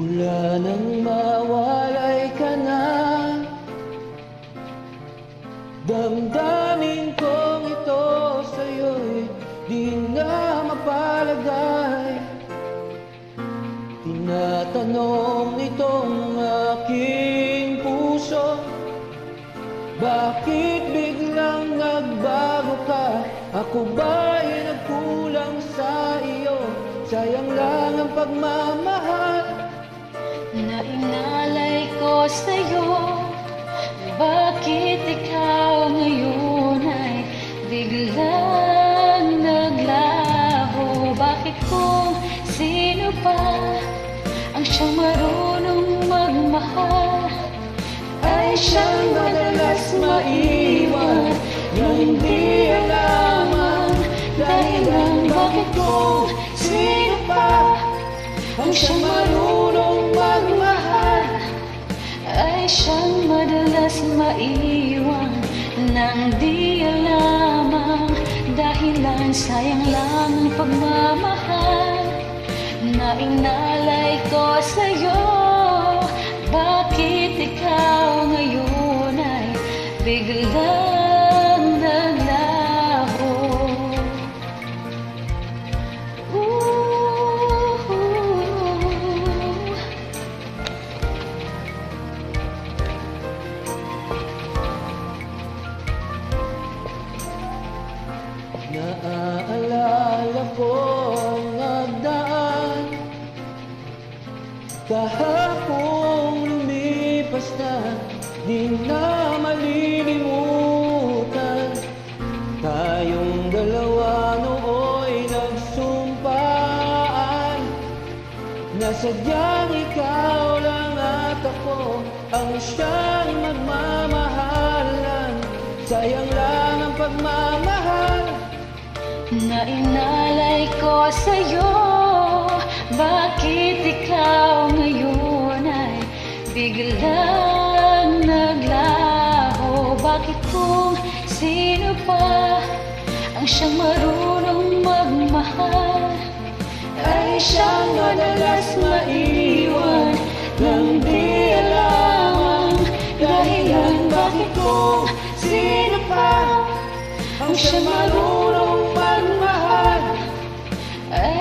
Mula nang mawalay ka na Damdamin kong ito sa'yo'y di na mapalagay Tinatanong nitong aking puso Bakit biglang nagbago ka? Ako ba'y nagkulang sa iyo? Sayang lang ang pagmamahal ang siyang marunong magmahal. Ay siyang madalas maiwan. Na hindi alaman Dahilan bakit kung sino pa Ang siyang marunong magmahal ay siyang madalas maiwan. Nang di alamang dahilan sayang lang ang pagmamahal inalay ko sa'yo. Bakit ikaw ngayon ay biglang Kahapong lumipas na Di na malilimutan. Tayong dalawa nooy nagsumpaan. Na sadyang ikaw lang at ako Ang siyang magmamahalan. Sayang lang ang pagmamahal. Na inalay ko sa'yo Bakit ikaw ngayon ay biglang naglaho? Bakit kung sino pa ang siyang marunong magmahal? Ay siyang madalas maiwan Nang di alam ang dahilan. Bakit kung sino pa Ang siyang marunong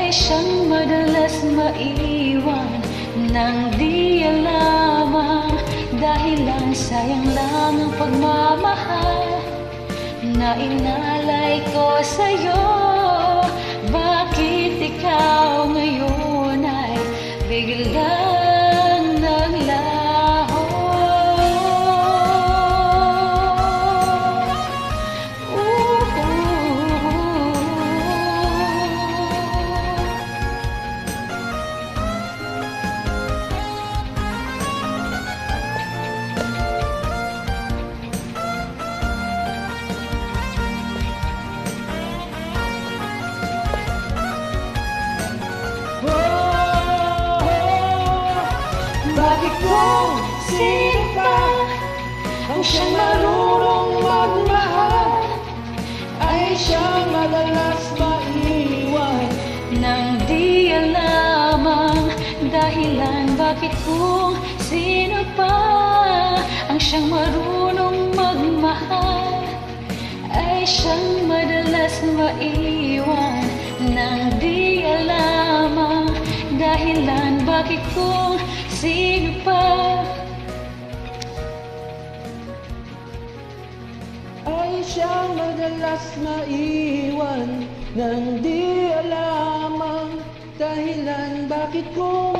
siyang madalas maiwan nang di alamang dahilan sayang lang ang pagmamahal na inalay ko sa'yo Bakit kung sino pa Ang siyang marunong magmahal? Ay siyang madalas maiwan Nang di alamang dahilan. Bakit kung sino pa ang siyang marunong magmahal? Ay siyang madalas maiwan nang di alamang dahilan. Bakit kung sino pa. Ay siyang madalas maiwan Nang di alam ang dahilan Bakit kung